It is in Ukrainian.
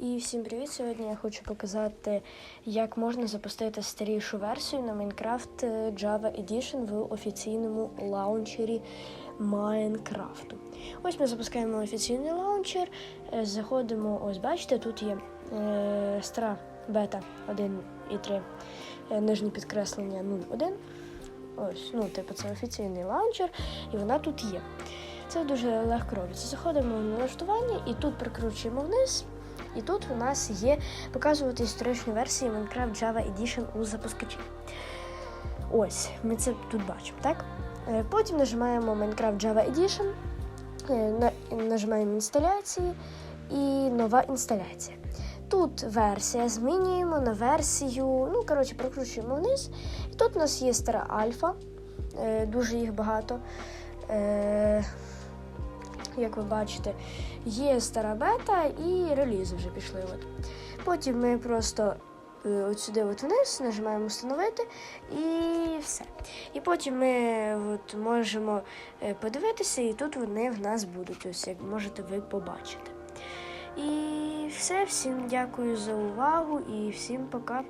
І всім привіт! Сьогодні я хочу показати, як можна запустити старішу версію на Minecraft Java Edition в офіційному лаунчері Майнкрафту. Ось ми запускаємо офіційний лаунчер, е, заходимо, ось бачите, тут є е, стара бета 1.3, е, нижнє підкреслення 0.1. Ось, ну, типу, це офіційний лаунчер, і вона тут є. Це дуже легко робиться. Заходимо в налаштування і тут прикручуємо вниз. І тут у нас є показувати історичну версію Minecraft Java Edition у запускачі. Ось, ми це тут бачимо, так? Е, Потім нажимаємо Minecraft Java Edition, е, нажимаємо інсталяції і нова інсталяція. Тут версія змінюємо на версію, ну, коротше, прокручуємо вниз. І тут у нас є стара альфа, е, дуже їх багато. Як ви бачите, є стара бета і релізи вже пішли. От. Потім ми просто е, от сюди от вниз нажимаємо встановити і все. І потім ми от можемо е, подивитися, і тут вони в нас будуть, ось як можете ви побачити. І все, всім дякую за увагу і всім пока.